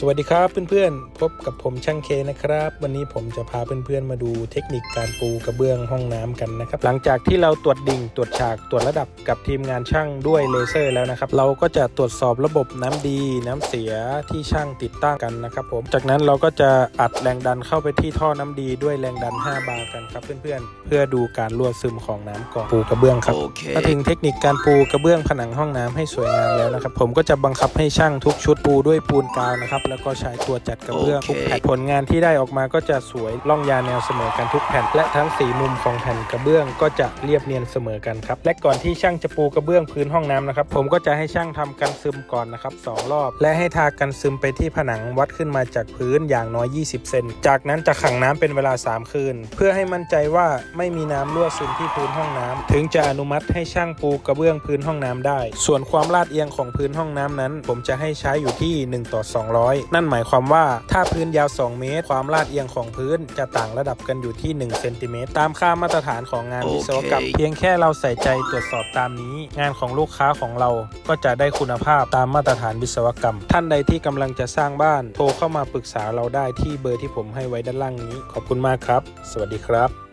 สวัสดีครับเพื่อนๆ พบกับผมช่างเคนะครับ วันนี้ผมจะพาเพื่อนๆมาดูเทคนิคการปูกระเบื้องห้องน้ำกันนะครับ หลังจากที่เราตรวจดิ่งตรวจฉากตรวจระดับกับทีมงานช่างด้วยเลเซอร์แล้วนะครับ เราก็จะตรวจสอบระบบน้ำดี น้ำเสียที่ช่างติดตั้งกันนะครับผม จากนั้นเราก็จะอัดแรงดันเข้าไปที่ท่อน้ำดีด้วยแรงดัน 5 บาร์กันครับเพื่อนๆ เพื่อดูการรั่วซึมของน้ำก่อนปูกระเบื้องครับมาถึงเทคนิคการปูกระเบื้องผนังห้องน้ำให้สวยงามแล้วนะครับ ผมก็จะบังคับให้ช่างทุกชุดปูด้วยปูนกาวนะครับแล้วก็ใช้ตัวจัดกระเบื้องทุกแผ่นผลงานที่ได้ออกมาก็จะสวยล่องยาแนวเสมอกันทุกแผ่น และทั้งสีมุมของแผ่นกระเบื้องก็จะเรียบเนียนเสมอกันครับและก่อนที่ช่างจะปูกระเบื้องพื้นห้องน้ำนะครับผมก็จะให้ช่างทำกันซึมก่อนนะครับสองรอบ และให้ทากันซึมไปที่ผนังวัดขึ้นมาจากพื้นอย่างน้อย 20 เซนจากนั้นจะขังน้ำเป็นเวลา 3 คืน เพื่อให้มั่นใจว่าไม่มีน้ำรั่วซึมที่พื้นห้องน้ำถึงจะอนุมัติให้ช่างปูกระเบื้องพื้นห้องน้ำได้ ส่วนความลาดเอียงของพื้นห้องน้ำนั้น ผมจะให้ใช้อยู่ที่ 1 ต่อ 200นั่นหมายความว่าถ้าพื้นยาว 2 เมตร ความลาดเอียงของพื้นจะต่างระดับกันอยู่ที่1เซนติเมตรตามค่ามาตรฐานของงานวิศวกรรมเพียงแค่เราใส่ใจตรวจสอบตามนี้ งานของลูกค้าของเราก็จะได้คุณภาพตามมาตรฐานวิศวกรรม ท่านใดที่กำลังจะสร้างบ้านโทรเข้ามาปรึกษาเราได้ที่เบอร์ที่ผมให้ไว้ด้านล่างนี้ ขอบคุณมากครับ สวัสดีครับ